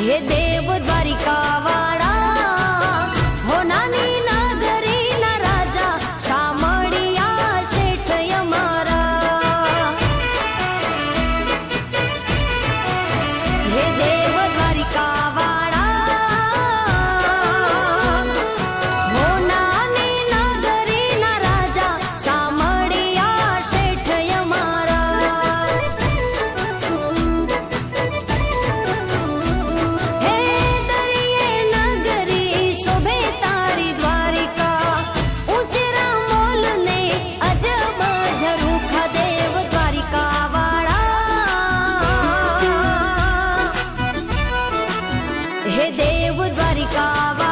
હે દેવ દ્વારિકાવા દેવ દ્વારિકા